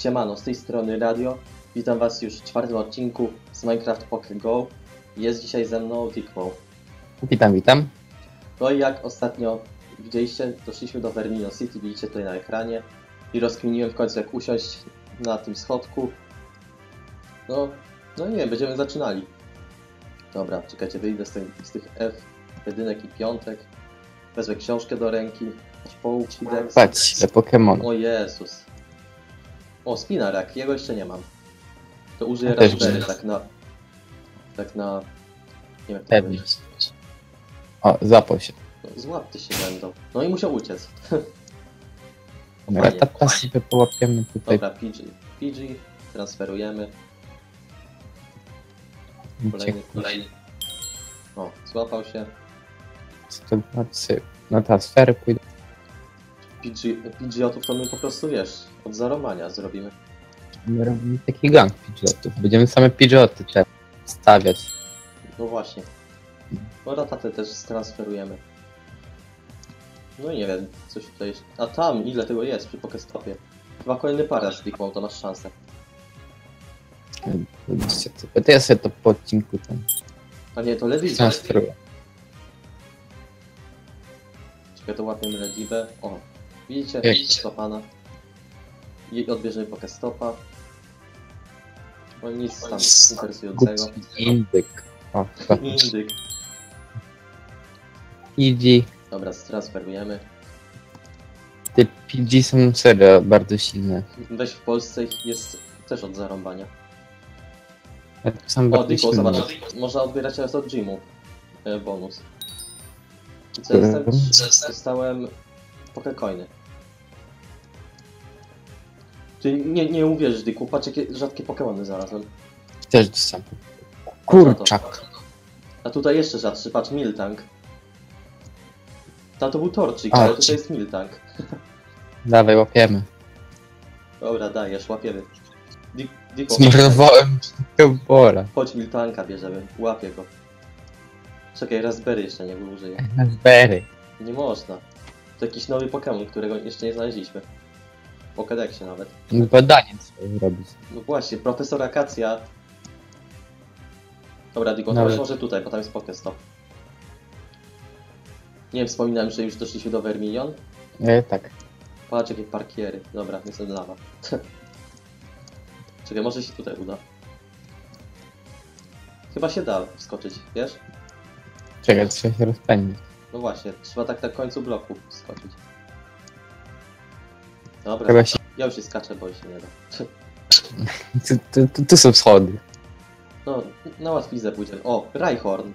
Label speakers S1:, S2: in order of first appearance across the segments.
S1: Siemano, z tej strony Radio. Witam Was już w czwartym odcinku z Minecraft Pocket Go. Jest dzisiaj ze mną Dickmo.
S2: Witam, witam.
S1: No i jak ostatnio widzieliście, doszliśmy do Vermino City, widzicie tutaj na ekranie. I rozkminiłem w końcu jak usiąść na tym schodku. No, no nie będziemy zaczynali. Dobra, czekajcie, wyjdę z, tych- z tych F, jedynek i piątek. Wezmę książkę do ręki, aż.
S2: Patrz.
S1: O Jezus. O, spinarak, jego jeszcze nie mam. To użyję
S2: Ja
S1: raspberry, tak na... Tak na... Nie wiem jak to
S2: Pewnie.
S1: powiedzieć.
S2: O, zapał się.
S1: No, złapty się będą. No i musiał uciec.
S2: Dobra, tata sobie połapiemy tutaj.
S1: Dobra, PG. PG, transferujemy. Kolejny, kolejny. O, złapał się.
S2: Na transfery pójdę.
S1: PG, PG-otów to my po prostu, wiesz, od zarowania zrobimy.
S2: My robimy taki gang pidgeotów. Będziemy same teraz stawiać.
S1: No właśnie. No ratatę też transferujemy. No i nie wiem, coś tutaj jeszcze. A tam, ile tego jest przy Pokestopie? Chyba kolejny paras kliknął, to masz szansę.
S2: To ja sobie to po odcinku tam
S1: A nie, to Ledibę.
S2: transferuję.
S1: Czekaj, to łapiemy Ledibę. O, widzicie?
S2: Jak?
S1: Stopana. I odbierzemy Pokestopa. No nic tam interesującego.
S2: Indyk. O, chyba
S1: Indyk.
S2: PG.
S1: Dobra, transferujemy.
S2: Te PG są serio bardzo silne.
S1: Weź w Polsce ich jest też od zarąbania.
S2: Ja Są
S1: O,
S2: bardzo
S1: Diko,
S2: silne.
S1: zobacz, można odbierać teraz od Jimu e, bonus. Co jestem? Dostałem Pokecoiny. Ty nie, nie uwierzysz, Diku, patrz jakie rzadkie Pokemony znalazłem.
S2: Też dostałem. Kurczak.
S1: A tutaj jeszcze rzadszy, patrz, Miltank. Tam to był Torczyk,
S2: A,
S1: ale
S2: ci-
S1: tutaj jest Miltank.
S2: Dawaj, łapiemy.
S1: Dobra, dajesz, łapiemy. Di- Diko,
S2: Zmarnowałem Pokebora.
S1: chodź Miltanka bierzemy, łapię go. Czekaj, Raspberry jeszcze nie użyję.
S2: Berry.
S1: Nie można. To jakiś nowy Pokémon, którego jeszcze nie znaleźliśmy. W Pokédexie nawet.
S2: Badanie trzeba zrobić.
S1: No właśnie, profesor Akacja. Dobra, Digo, to może tutaj, bo tam jest Pokestop. Nie wspominałem, że już doszliśmy do Vermilion.
S2: E, tak.
S1: Patrz, jakie parkiery. Dobra, jestem lawa. Czekaj, może się tutaj uda. Chyba się da wskoczyć, wiesz?
S2: Czekaj, trzeba się rozpędzić.
S1: No właśnie, trzeba tak na końcu bloku skoczyć. Dobra,
S2: Chyba się...
S1: ja już się skaczę, bo się nie da.
S2: Tu, tu, tu, tu są schody.
S1: No, na łatwiznę pójdziemy. O, Rhyhorn,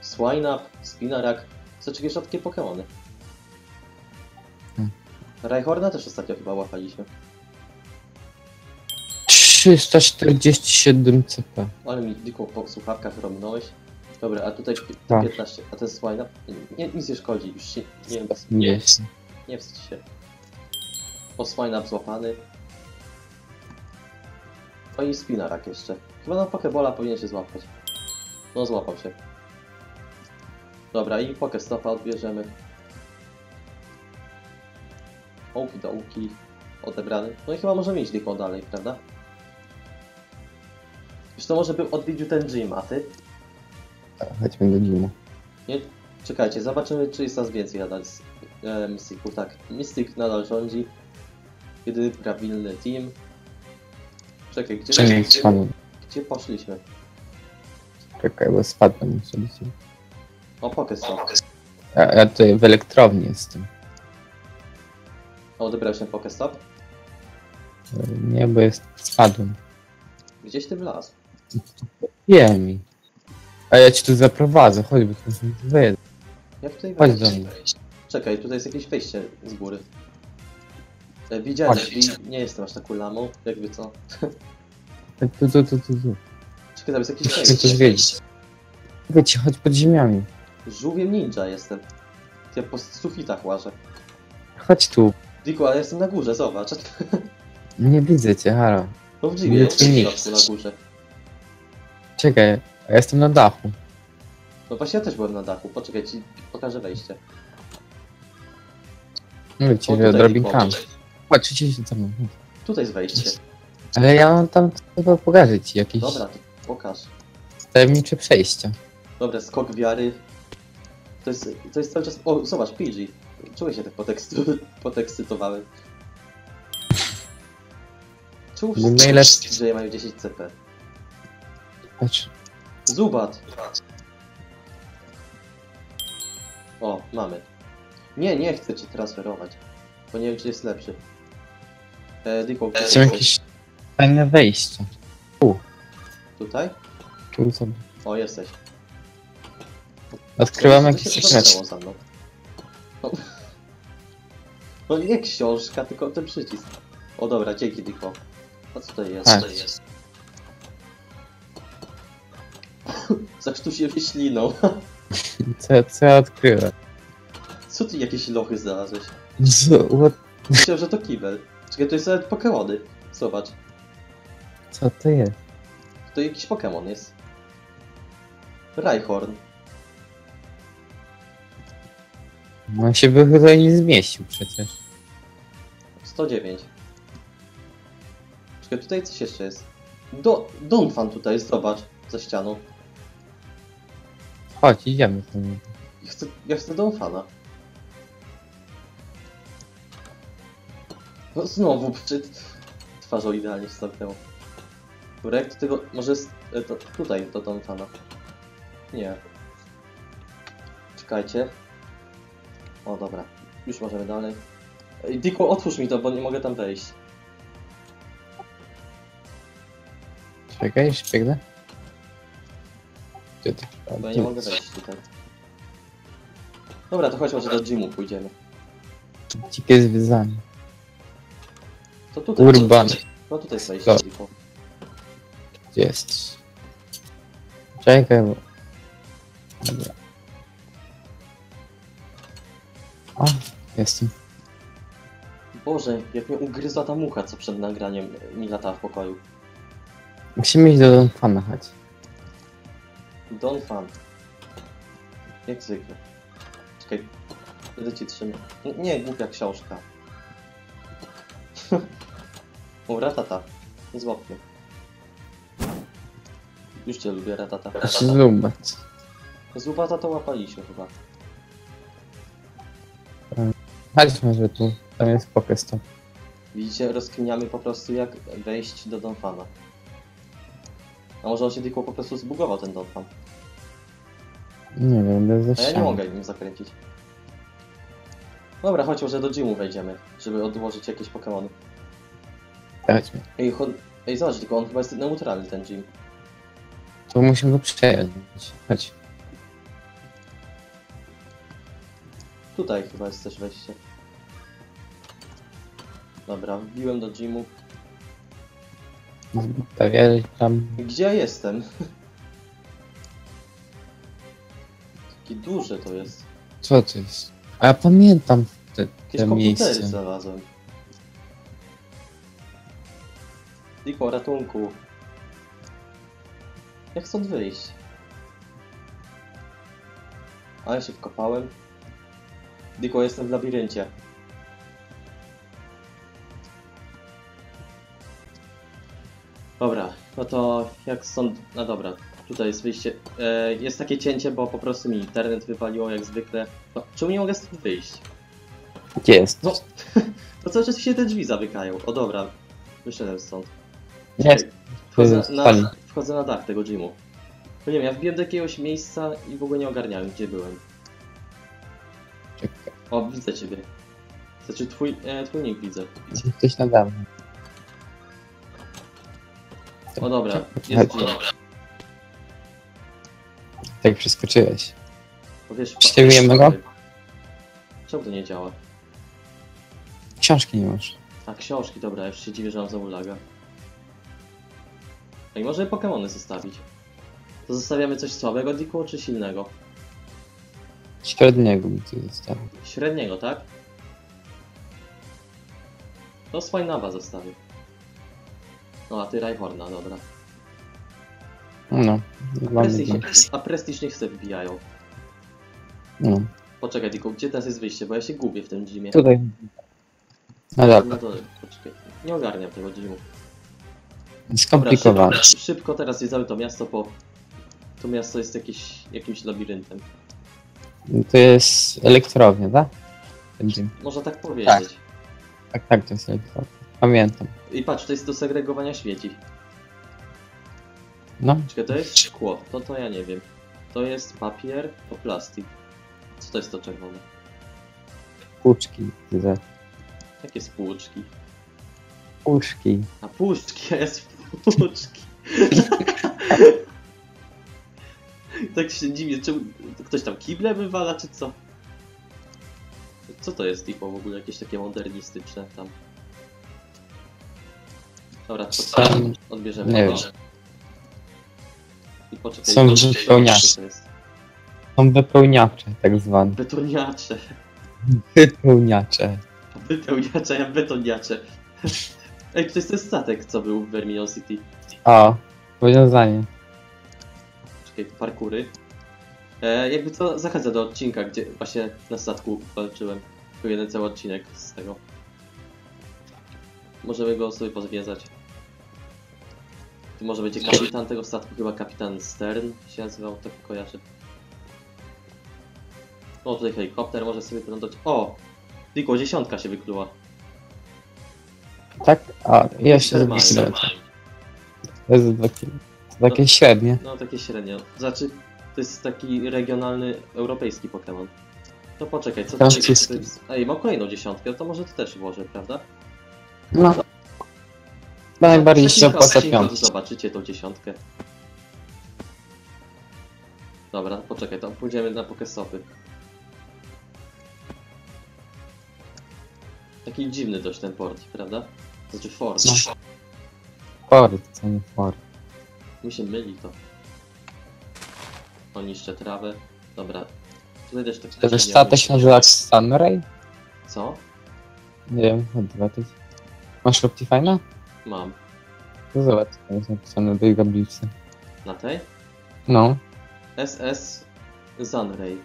S1: Swineup, Spinarak. To takie rzadkie Pokemony.
S2: Hmm.
S1: Rhyhorna też ostatnio chyba łapaliśmy.
S2: 347 CP.
S1: Ale mi tylko po słuchawkach robnąłeś. Dobra, a tutaj
S2: Tak.
S1: 15. A ten Swineup? Nie, nic nie szkodzi, już się... Nie wiem,
S2: Nie.
S1: nie wstydź się. O, Swineup złapany. O i Spinarak jeszcze. Chyba na Pokebola powinien się złapać. No, złapał się. Dobra, i Pokestopa odbierzemy. Ołki do łuki. Odebrany. No i chyba możemy iść tylko dalej, prawda? Już to może bym odwiedził ten gym, a ty?
S2: Chodźmy do Jimu.
S1: Nie? Czekajcie, zobaczymy czy jest nas więcej nadal z e, Mystików. Tak, Mystic nadal rządzi. Jedyny prawilny team. Czekaj, gdzie,
S2: Czekaj,
S1: gdzie,
S2: spadłem.
S1: gdzie poszliśmy?
S2: Czekaj, bo spadłem. lecieć.
S1: O, Pokestop.
S2: Ja, ja tutaj w elektrowni jestem.
S1: O, odebrałeś ten Pokestop?
S2: Nie, bo jest... spadłem.
S1: Gdzieś ty wlazł?
S2: Wiem mi. A ja ci tu zaprowadzę, chodź, bo to.
S1: Jak tutaj
S2: Chodź
S1: wejść?
S2: do mnie.
S1: Czekaj, tutaj jest jakieś wejście z góry. E, widziałem
S2: Chodź.
S1: drzwi, nie jestem aż taką lamą, jakby co.
S2: Tu, tu, tu, tu, tu.
S1: Czekaj, tam jest jakieś
S2: Chcę coś wiedzieć. Wiecie, chodź pod ziemiami.
S1: Żółwiem ninja jestem. Ja po sufitach łażę.
S2: Chodź tu.
S1: Diku, ale ja jestem na górze, zobacz.
S2: Nie widzę cię, halo.
S1: No w
S2: Nie, tu
S1: w
S2: nic.
S1: środku na górze.
S2: Czekaj, a ja jestem na dachu.
S1: No właśnie ja też byłem na dachu, poczekaj, ci pokażę wejście.
S2: Mówię ci,
S1: O,
S2: że
S1: tutaj
S2: drobinkami. Chodź, idź za mną.
S1: Tutaj jest wejście.
S2: Ale ja mam tam chyba pokażę ci jakieś
S1: Dobra, to pokaż.
S2: tajemnicze przejścia.
S1: Dobra, skok wiary. To jest, to jest cały czas... O, zobacz, PG. Czuję się tak potekstu, podekscytowałem.
S2: No
S1: wszyscy
S2: najlepszy.
S1: że mają 10 CP?
S2: Patrz.
S1: Zubat! O, mamy. Nie, nie chcę cię transferować. Bo nie wiem, czy jest lepszy. Gdzie
S2: Są jakieś fajne wejścia.
S1: Tutaj?
S2: Tu sobie.
S1: O, jesteś.
S2: Odkrywam jakieś.
S1: No. no nie książka, tylko ten przycisk. O dobra, dzięki Diko. A co to jest?
S2: Tak.
S1: Co to jest? Zakrztusiłem się śliną.
S2: Co, co ja odkryłem?
S1: Co ty jakieś lochy znalazłeś?
S2: Co, what,
S1: Myślałem, że to kibel. Czekaj, to jest nawet Pokemony. Zobacz.
S2: co to jest?
S1: To jakiś Pokémon jest. Rhyhorn.
S2: No się by tutaj nie zmieścił przecież.
S1: 109. Czekaj, tutaj coś jeszcze jest. Do, Donphan tutaj jest, zobacz. Za ścianą.
S2: Chodź, idziemy.
S1: Ja chcę, ja chcę Donphana. No znowu przed twarzą idealnie wstąpnęło. Dobra, jak do tego... Może jest, e, to, tutaj do Donphana. Nie. Czekajcie. O, dobra. Już możemy dalej. Ej, Diko, otwórz mi to, bo nie mogę tam wejść.
S2: Czekaj, biegnę. Gdzie to? A,
S1: Bo ja
S2: tu.
S1: nie mogę wejść tutaj. Dobra, to chodź może do gymu pójdziemy.
S2: Dzikie zwiedzanie.
S1: To tutaj.
S2: Urban.
S1: No tutaj? Diko.
S2: Gdzie jest? Czekaj, bo... Dobra. O, jestem.
S1: Boże, jak mnie ugryzła ta mucha, co przed nagraniem mi latała w pokoju.
S2: Musimy iść do Donfana, chodź.
S1: Don fan. Jak zwykle. Czekaj, będę ci trzymał. Nie, głupia książka. o, ratata. Nie złap mnie. Już cię lubię, ratata.
S2: Zobacz.
S1: Zubata to łapaliśmy chyba.
S2: Chodź może tu. Tam jest Pokestop.
S1: Widzicie, rozkminiamy po prostu jak wejść do Donfana. A może on się tylko po prostu zbugował ten Donfan.
S2: Nie wiem, bez
S1: A ja nie mogę nim zakręcić. Dobra, chodź może do gymu wejdziemy, żeby odłożyć jakieś Pokémony.
S2: Chodźmy.
S1: Ej, cho- Ej, zobacz, tylko on chyba jest neutralny ten gym.
S2: To musimy go przejąć. Chodź.
S1: Tutaj chyba jest też wejście. Dobra, wbiłem do gymu.
S2: Tak, ja tam...
S1: Gdzie ja jestem? Takie duże to jest.
S2: Co to jest? A ja pamiętam te, te miejsce.
S1: znalazłem. Diko, ratunku. Jak stąd wyjść? A ja się wkopałem. Diko, jestem w labiryncie. Dobra, no to jak stąd... No dobra, tutaj jest wyjście. E, jest takie cięcie, bo po prostu mi internet wypaliło jak zwykle. No, czemu nie mogę stąd wyjść?
S2: Gdzie jest?
S1: No, to cały czas się te drzwi zamykają. O dobra, wyszedłem stąd.
S2: Jest.
S1: Wchodzę na, wchodzę na dach tego gymu. No nie wiem, ja wbiłem do jakiegoś miejsca i w ogóle nie ogarniałem, gdzie byłem.
S2: Czekaj.
S1: O, widzę ciebie. Znaczy twój, e, twój nick widzę.
S2: Ktoś nade mną.
S1: O dobra, jest gym.
S2: Tak przeskoczyłeś.
S1: Bo wiesz,
S2: Przyjmujemy go?
S1: Czemu to nie działa?
S2: Książki nie masz.
S1: A książki, dobra, już się dziwię, że mam znowu laga. Ej, może Pokémony zostawić. To zostawiamy coś słabego, Diku, czy silnego?
S2: Średniego mi tu zostało.
S1: Średniego, tak? To Swinaba zostawię. No, a ty Rhyhorna, dobra.
S2: No.
S1: A Prestige,
S2: go.
S1: a Prestige niech sobie wbijają.
S2: No.
S1: Poczekaj, tylko gdzie teraz jest wyjście, bo ja się gubię w tym gymie.
S2: Tutaj. No dobra.
S1: No to, poczekaj, nie ogarniam tego gymu.
S2: Skomplikowane.
S1: szybko, szybko teraz zwiedzamy to miasto, bo to miasto jest jakieś, jakimś labiryntem.
S2: To jest elektrownia, tak? Będzie.
S1: Można tak powiedzieć.
S2: Tak, tak, to jest elektrownia. Pamiętam.
S1: I patrz, to jest do segregowania śmieci.
S2: No,
S1: Czekaj, to jest szkło, to to ja nie wiem. To jest papier, to plastik. Co to jest to czerwone?
S2: puszki. Widzę.
S1: Jakie spłuczki?
S2: Puszki.
S1: A puszczki, a jest puszczki. tak się dziwnie, czy ktoś tam kible wywala, czy co? Co to jest tipo w ogóle? Jakieś takie modernistyczne tam. Dobra, to odbierzemy
S2: nie
S1: to.
S2: wiem.
S1: I poczekaj,
S2: Są
S1: co-
S2: wypełniacze.
S1: co to jest?
S2: są wypełniacze, tak zwane.
S1: Betoniacze.
S2: Wypełniacze.
S1: Wypełniacze, ja betoniacze. Ej, to jest ten statek, co był w Vermilion City.
S2: O, powiązanie.
S1: Czekaj, parkury. E, jakby to zachęca do odcinka, gdzie właśnie na statku walczyłem. Był jeden cały odcinek z tego. Możemy go sobie pozwiedzać. Tu może będzie kapitan tego statku, chyba kapitan Stern się nazywał, tak kojarzę. O, tutaj helikopter może sobie wylądować. O! Tylko dziesiątka się wykluła.
S2: Tak? A, jeszcze z
S1: Normalnie.
S2: kilometry. To jest dwa kilo. To takie średnie.
S1: No, takie średnio. Znaczy, to jest taki regionalny, europejski Pokémon. To poczekaj, co to jest? Ej, mam kolejną dziesiątkę, to może to też włożę, prawda?
S2: No. Chyba najbardziej się
S1: kilka
S2: opłaca piątki.
S1: Zobaczycie tą dziesiątkę. Dobra, poczekaj, to pójdziemy na Pokestopy. Taki dziwny dość ten port, prawda? Znaczy fort.
S2: No. Ford, co nie Ford.
S1: Mi się myli to. O, niszczę trawę. Dobra. Tutaj też tak
S2: To
S1: nie
S2: statek się nazywa Sunray?
S1: Co?
S2: Nie wiem, to jest. Masz Optifine'a?
S1: Mam.
S2: To zobacz, co jest napisane do jego bliższe.
S1: Na tej?
S2: No,
S1: SS Zanray.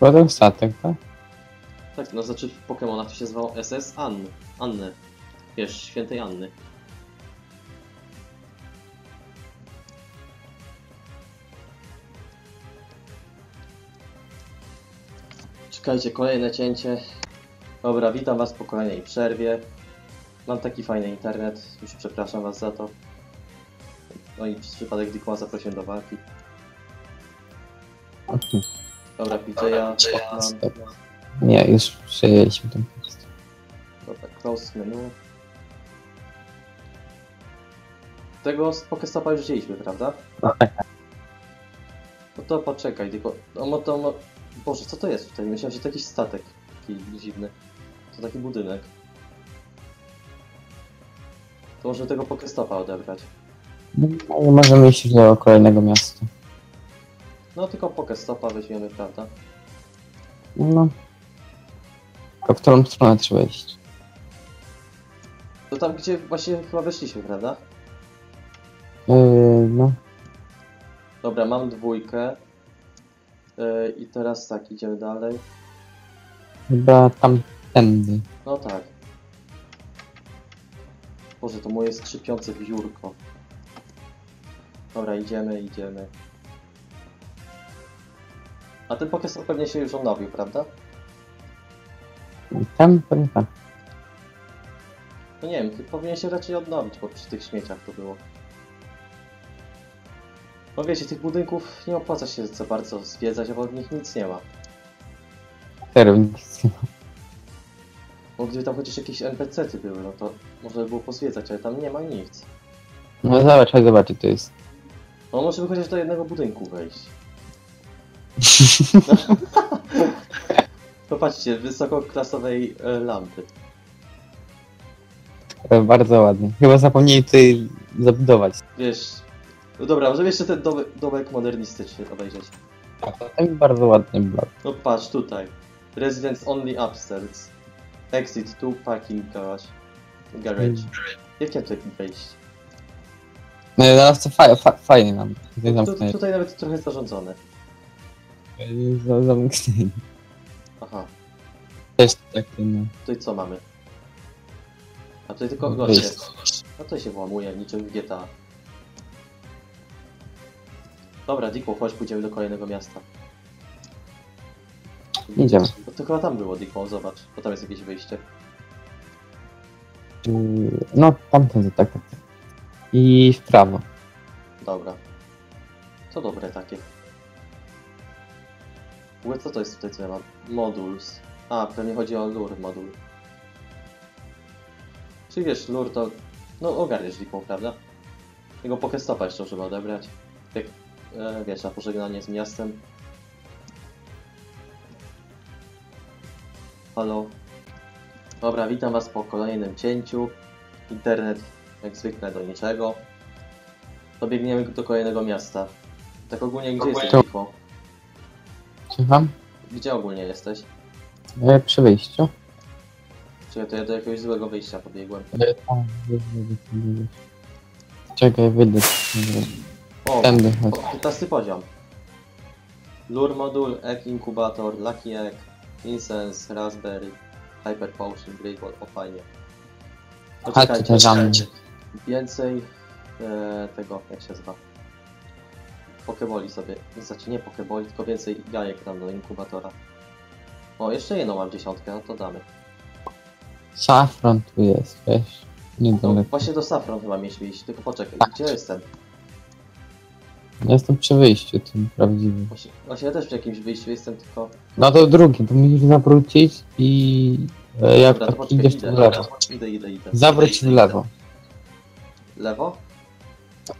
S2: to ten statek, tak?
S1: Tak, no znaczy w Pokémonach to się nazywało SS Ann. Annę. Wiesz, świętej Anny. Czekajcie, kolejne cięcie. Dobra, witam was po kolejnej przerwie. Mam taki fajny internet, już przepraszam was za to. No i przez przypadek Dikła zaprosiłem do walki. Dobra, PJ'a mam.
S2: Nie, już przejęliśmy ten tekst.
S1: Dobra, close menu. Tego z Pokestopa już wzięliśmy, prawda? No to poczekaj, tylko... No, mo- to, mo- Boże, co to jest tutaj? Myślałem, że to jakiś statek. Taki dziwny. To taki budynek. Może tego Pokestopa odebrać.
S2: No, nie możemy iść do kolejnego miasta.
S1: No tylko Pokestopa weźmiemy, prawda?
S2: No. To w którą stronę trzeba iść?
S1: To tam, gdzie właśnie chyba weszliśmy, prawda?
S2: Yy, no.
S1: Dobra, mam dwójkę. Yy, I teraz tak, idziemy dalej.
S2: Chyba tamtędy.
S1: No tak. Boże, to moje skrzypiące biurko. Dobra, idziemy, idziemy. A ten Pokestop pewnie się już odnowił, prawda?
S2: Tam, pewnie tam.
S1: No nie wiem, powinien się raczej odnowić, bo przy tych śmieciach to było. No wiecie, tych budynków nie opłaca się za bardzo zwiedzać, bo w nich nic nie ma.
S2: Teraz nic nie ma.
S1: Bo gdyby tam chociaż jakieś NPC-ty były, no to można by było pozwiedzać, ale tam nie ma nic.
S2: No zobacz, chodź zobaczyć, to jest.
S1: No może by chociaż do jednego budynku wejść. Popatrzcie, wysokoklasowej e, lampy.
S2: E, Bardzo ładnie. Chyba zapomnieli tutaj zabudować.
S1: Wiesz, no dobra, może jeszcze ten domek, domek modernistyczny obejrzeć.
S2: Tam bardzo ładny blok.
S1: No patrz tutaj. Residence only upstairs. Exit to parking garage. Garage.
S2: Mm.
S1: Jak ja tutaj wejść?
S2: No i teraz to fa fa fajnie nam. Tutaj
S1: Tu, tutaj nawet trochę zarządzone.
S2: Za-.
S1: Aha,
S2: Też takie no.
S1: tutaj co mamy? A tutaj tylko goście.
S2: Wyjście.
S1: No to się włamuje, niczym w GTA. Dobra, Diko, chodź, pójdziemy do kolejnego miasta.
S2: Idziemy.
S1: No to chyba tam było Diko, zobacz, bo tam jest jakieś wyjście.
S2: Yy, No, tamten tak. tak. I w prawo.
S1: Dobra. To dobre takie. W ogóle co to jest tutaj, co ja mam? Modules. A, pewnie chodzi o lure modul. Czyli wiesz, lure to... No ogarniesz Diko, prawda? Tego Pokestopa jeszcze trzeba odebrać. Jak, e, wiesz, na pożegnanie z miastem. Halo. Dobra, witam was po kolejnym cięciu. Internet jak zwykle do niczego. To biegniemy do kolejnego miasta. Tak ogólnie gdzie jesteś,
S2: To-? Słucham?
S1: Gdzie ogólnie jesteś?
S2: E, Przy wyjściu.
S1: Czekaj, to ja do jakiegoś złego wyjścia pobiegłem.
S2: E, tam, wyjdę, wyjdę, wyjdę. Czekaj, wyjdę.
S1: O,
S2: Tędy
S1: o,
S2: chodź.
S1: 15 poziom. Lure modul, egg inkubator, lucky egg, incense, raspberry, hyper potion, great ball, o fajnie.
S2: Tutaj za mną.
S1: Więcej e, tego, jak się nazywa? Pokeboli sobie. Znaczy nie pokeboli, tylko więcej jajek tam do inkubatora. O, jeszcze jedną mam dziesiątkę, no to damy.
S2: Safran tu jest, wiesz.
S1: No,
S2: Niedaleko.
S1: właśnie do Safron chyba mieliśmy iść, tylko poczekaj,
S2: Tak.
S1: gdzie ja jestem?
S2: Przy wyjściu tym prawdziwym.
S1: Właśnie, właśnie ja też przy jakimś wyjściu jestem, tylko...
S2: No to drugi, to musisz zawrócić i e, jak
S1: Dobra, to
S2: tak
S1: poczekaj,
S2: idziesz
S1: idę,
S2: to w lewo.
S1: idę, idę, idę.
S2: Zawróć w lewo.
S1: Lewo?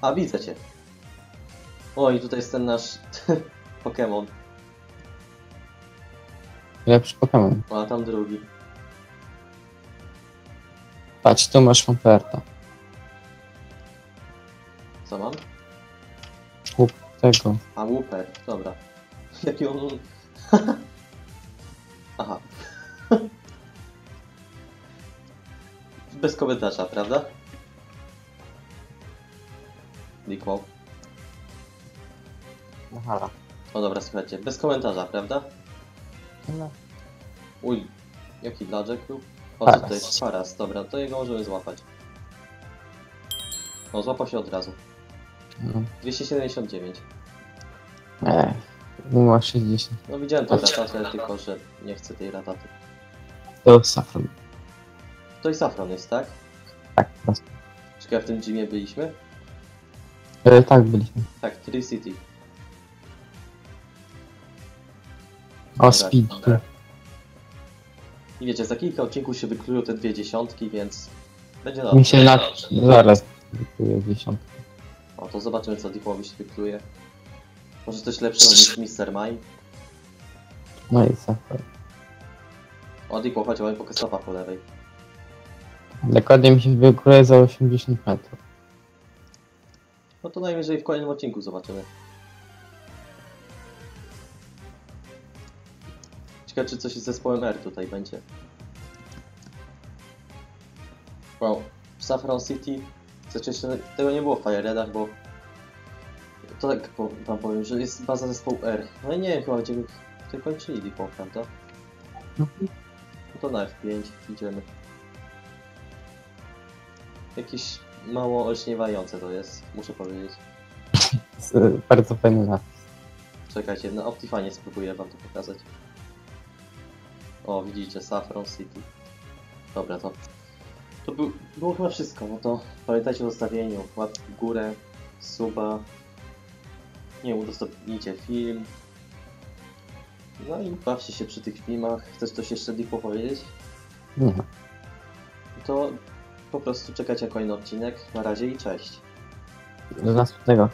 S1: A, widzę cię. O, i tutaj jest ten nasz Pokémon.
S2: Lepszy Pokémon.
S1: A tam drugi.
S2: Patrz, tu masz Famperta.
S1: Co mam?
S2: Tego.
S1: A, Wooper, dobra. Jaki on... Aha. Bez komentarza, prawda? Dikło.
S2: No hala.
S1: O dobra, słuchajcie, bez komentarza, prawda? Uj, jaki dlaczek był? O, co tutaj jest? Paras, dobra, to jego możemy złapać. O, złapał się od razu.
S2: No.
S1: 279.
S2: Eee, ma 60.
S1: No widziałem tą ratatę, tylko że nie chcę tej rataty.
S2: To Safran.
S1: To i Safron jest, tak?
S2: Tak, prosto.
S1: Czy w tym gymie byliśmy?
S2: E, tak, byliśmy.
S1: Tak, Tree City.
S2: O, Speed.
S1: I wiecie, za kilka odcinków się wyklują te dwie dziesiątki, więc będzie dobrze.
S2: Mi się na... Zaraz. Kupuję dziesiątkę.
S1: O, to zobaczymy co Deepowi się wykluje. Może coś lepszego niż Mr. Mime.
S2: No i.
S1: O, Deepo, chodź, mamy Pokestopa po lewej.
S2: Dokładnie mi się wykruje za 80 metrów.
S1: No to najwyżej w kolejnym odcinku zobaczymy. Ciekawe, czy coś z zespołem R tutaj będzie. Wow, w Saffron City, znaczy jeszcze tego nie było w Fire Redach, bo to tak po- wam powiem, że jest baza zespołu R. No i nie wiem, chyba będziemy tutaj kończyli Deepo, prawda? No to na F5 idziemy. Jakieś mało olśniewające to jest, muszę powiedzieć.
S2: Bardzo fajny napis.
S1: Czekajcie, na Optifanie spróbuję wam to pokazać. O, widzicie, Saffron City. Dobra, to... To był, było chyba wszystko, no to pamiętajcie o zostawieniu łapki w górę, suba, nie wiem, udostępnijcie film. No i bawcie się przy tych filmach. Chcesz coś jeszcze Dipo powiedzieć?
S2: Nie.
S1: To po prostu czekajcie na kolejny odcinek. Na razie i cześć.
S2: Do następnego.